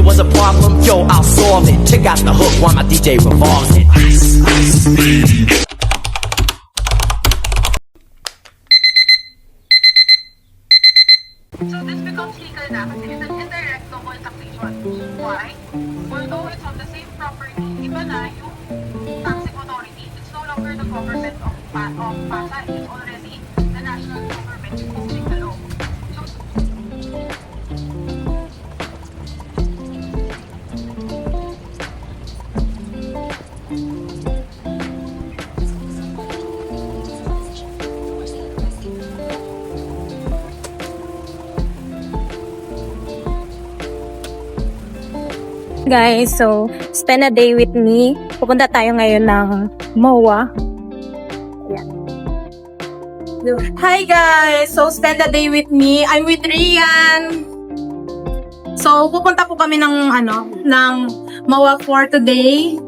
there was a problem, yo, I'll solve it. Check out the hook while my DJ revolves it. So this becomes kasi it's an indirect double taxation. Why? Although it's on the same property, iba na yung authority. It's no longer the government of, of Pasay. It's already the national government Guys, so spend a day with me. Pupunta tayo ngayon ng MOA. Ayan. Hi guys! So spend a day with me. I'm with Rian. So pupunta po kami ng ano, ng MOA for today.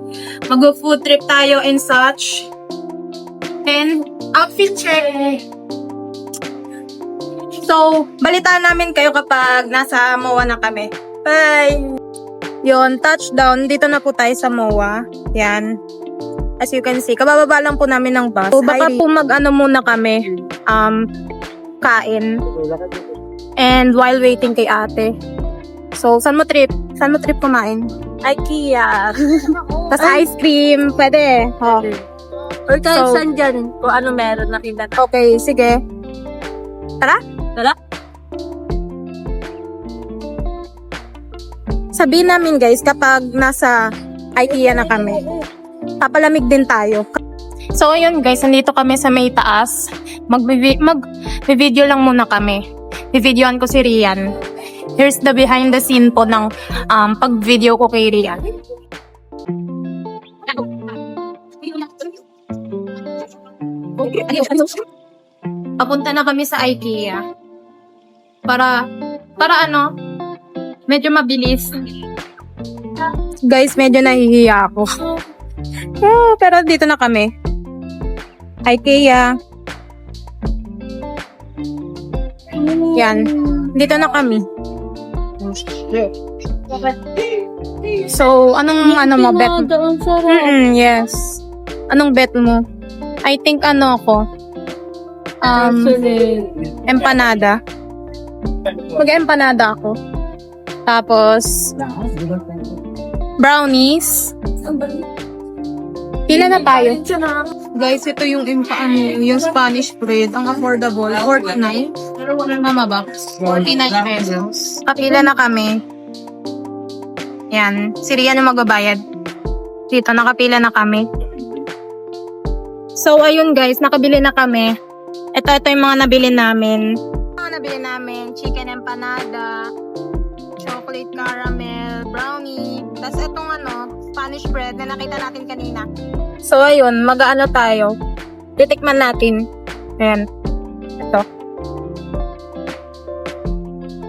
Mag-food trip tayo and such. And outfit check. So, balitaan namin kayo kapag nasa MOA na kami. Bye! Yon, touchdown. Dito na po tayo sa MOA. Yan. As you can see, kabababa lang po namin ng bus. So, baka po mag-ano muna kami, um, kain. And while waiting kay ate. So, saan mo trip? Saan mo trip kumain? IKEA. Tapos ice cream. Pwede. Oh. Or kahit So- saan dyan, kung ano meron, na. Okay, sige. Tara? Tara. Sabihin namin guys, kapag nasa IKEA na kami, papalamig din tayo. So ayun guys, nandito kami sa may taas. Mag, mag video lang muna kami. Bivdeoan ko si Rian. Here's the behind the scene po ng um, pag-video ko kay Rian. Papunta na kami sa IKEA. Para, para ano, medyo mabilis. Guys, medyo nahihiya ako. Ah, pero dito na kami. IKEA. Yan. Dito na kami. So, anong ano mo, bet mo? Ang sarap. Mm yes. Anong bet mo? I think ano ako? Um, empanada. Mag-empanada ako. Tapos, brownies. Pila na tayo? Guys, ito yung impa, ano, yung Spanish bread. Ang affordable. 49. Mama ba? 49 pesos. Kapila na kami. Yan. Si Rian yung magbabayad. Dito, nakapila na kami. So, ayun guys, nakabili na kami. Ito, ito yung mga nabili namin. Mga nabili namin, chicken empanada, chocolate caramel, brownie, tas itong ano, Spanish bread na nakita natin kanina. So, ayun, mag-ano tayo. Titikman natin. Ayan. Ito.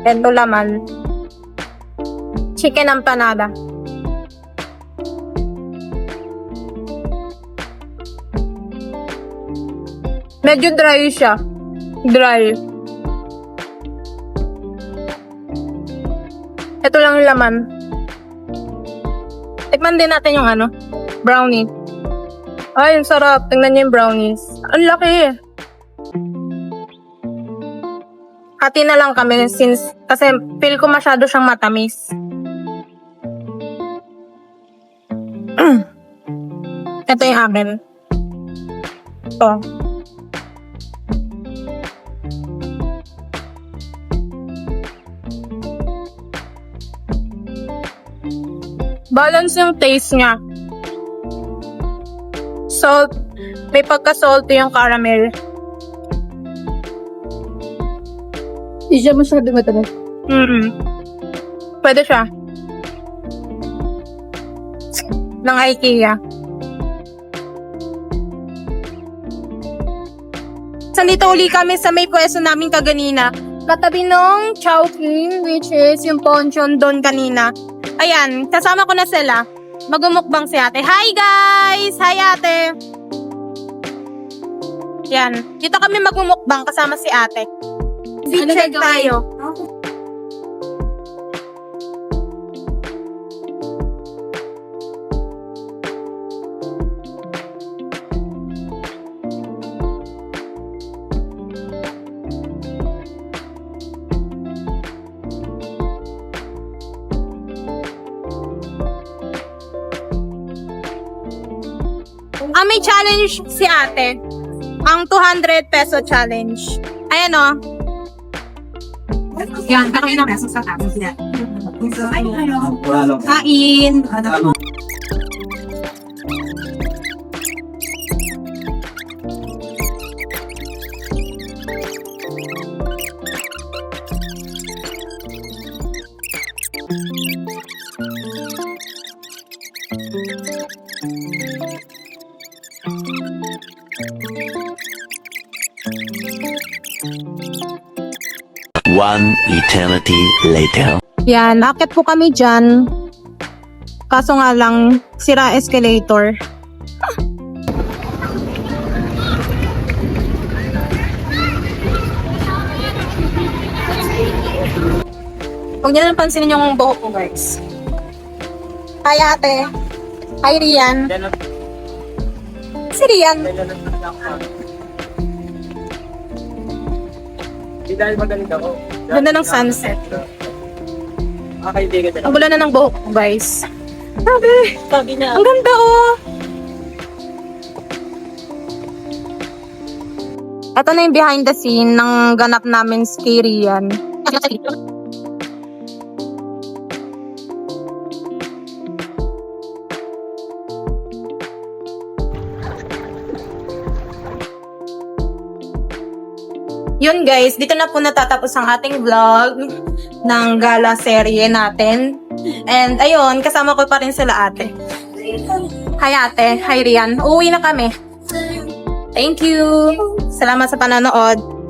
Ito laman. Chicken empanada. Medyo dry siya. Dry. Ito lang yung laman. Tikman din natin yung ano, brownie. Ay, ang sarap. Tingnan niyo yung brownies. Ang laki. Hati na lang kami since, kasi feel ko masyado siyang matamis. Ito yung akin. Ito. Balance yung taste niya. Salt. May pagka-salty yung caramel. Hindi siya masyado matamis. Mm Pwede siya. Ng IKEA. Sandito uli kami sa may pwesto namin kaganina. Katabi nung Chowking, which is yung ponchon doon kanina. Ayan, kasama ko na sila. Magumukbang si ate. Hi guys! Hi ate! Yan. Dito kami magmumukbang kasama si ate. Ano Check gagawin? tayo. Ah, may challenge si ate. Ang 200 peso challenge. Ayan o. Yan, kami ng peso sa tapos yan. Kain. One eternity later. Yan, akit po kami dyan. Kaso nga lang, sira escalator. Huwag niyo na pansinin yung buhok ko, guys. Hi, ate. Hi, Rian. Si Rian. Hindi dahil magaling ako. Ganda ng sunset. Makakaibigan Ang gula na ng buhok guys. Sabi. Sabi niya. Ang ganda, oh. Ito na yung behind the scene ng ganap namin kay Rian. Yun guys, dito na po natatapos ang ating vlog ng gala serye natin. And ayun, kasama ko pa rin sila ate. Hi ate, hi Rian. Uuwi na kami. Thank you. Salamat sa panonood.